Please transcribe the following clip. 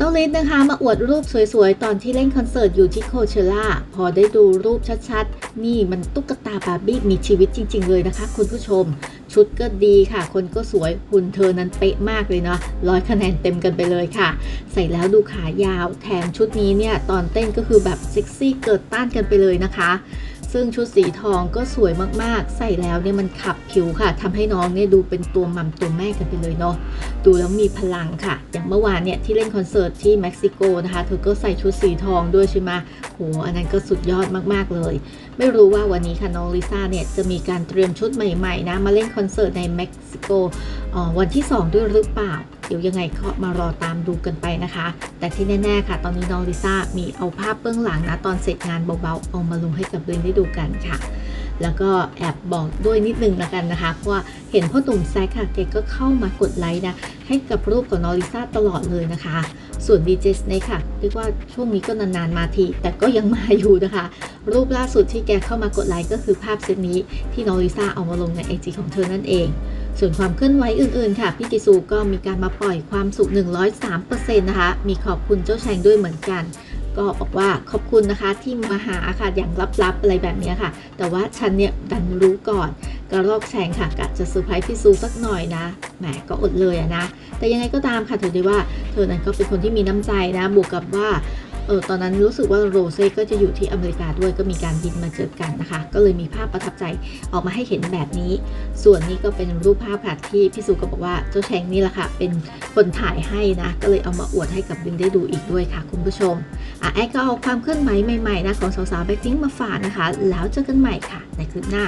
ต้าลิศนะคะมาอวดรูปสวยๆ ตอนที่เล่นคอนเสิร์ตอยู่ที่โคเชล่า พอได้ดูรูปชัดๆ นี่มันตุ๊กตาบาร์บี้มีชีวิตจริง ๆ เลยนะคะ คุณผู้ชม ชุดก็ดีค่ะ คนก็สวยหุ่นเธอนั้นเป๊ะมากเลยเนาะร้อยคะแนนเต็มกันไปเลยค่ะ ใส่แล้วดูขายาว แถมชุดนี้เนี่ย ตอนเต้นก็คือแบบเซ็กซี่เกิดต้านกันไปเลยนะคะ ซึ่งชุดสีทองก็สวยมากๆ ใส่แล้วเนี่ยมันขับผิวค่ะทำให้น้องเนี่ยดูเป็นตัวมัมตัวแม่กันไปเลยเนาะ ดูแล้วมีพลังค่ะ อย่างเมื่อวานเนี่ยที่เล่นคอนเสิร์ตที่เม็กซิโกนะคะ เธอก็ใส่ชุดสีทองด้วยใช่ไหมโห อันนั้นก็สุดยอดมากๆเลย ไม่รู้ว่าวันนี้ค่ะน้องลิซ่าเนี่ยจะมีการเตรียมชุดใหม่ๆนะ มาเล่นคอนเสิร์ตในเม็กซิโกวันที่ 2 ด้วยหรือเปล่า เดี๋ยวยังไงก็มารอตามดูกันไปนะคะ แต่ที่แน่ๆค่ะ ตอนนี้น้องลิซ่ามีเอาภาพเบื้องหลังนะตอนเสร็จงานเบาๆเอามาลงให้กับเรนได้ดูกันค่ะแล้วก็แอบบอกด้วยนิดนึงละกันนะคะ เพราะว่าเห็นพ่อตุ่มแซกค่ะแกก็เข้ามากดไลค์นะ ให้กับรูปของน้องลิซ่าตลอดเลยนะคะ ส่วน DJ Snake ค่ะ เรียกว่าช่วงนี้ก็นานๆมาที แต่ก็ยังมาอยู่นะคะ รูปล่าสุดที่แกเข้ามากดไลค์ก็คือภาพเซตนี้ที่น้องลิซ่าเอามาลงในไอจของเธอนั่นเอง ส่วนความเคลื่อนไหวอื่นๆ ค่ะ พี่จิซูก็มีการมาปล่อยความสุข 103%นะคะ มีขอบคุณเจ้าแชงด้วยเหมือนกัน ก็บอกว่าขอบคุณนะคะที่มาหาค่ะอย่างลับๆอะไรแบบนี้ค่ะ แต่ว่าฉันเนี่ยดันรู้ก่อนกระรอกแชงค่ะกะจะเซอร์ไพรส์พี่ซูสักหน่อยนะ แหมก็อดเลยอะนะ แต่ยังไงก็ตามค่ะถือได้ว่าเธอนั้นก็เป็นคนที่มีน้ำใจนะ บวกกับว่า เออตอนนั้นรู้สึกว่าโรเซ่ก็จะอยู่ที่อเมริกาด้วยก็มีการบินมาเจอกันนะคะ ก็เลยมีภาพประทับใจออกมาให้เห็นแบบนี้ ส่วนนี้ก็เป็นรูปภาพค่ะที่พี่ซูก็บอกว่าเจ้าแชงนี่แหละค่ะ เป็นคนถ่ายให้นะ ก็เลยเอามาอวดให้กับบิงได้ดูอีกด้วยค่ะ คุณผู้ชมอะแอดก็เอาความเคลื่อนไหวใหม่ๆนะของสาวๆแบ็คพิงมาฝากนะคะ แล้วเจอกันใหม่ค่ะ ในคลิปหน้า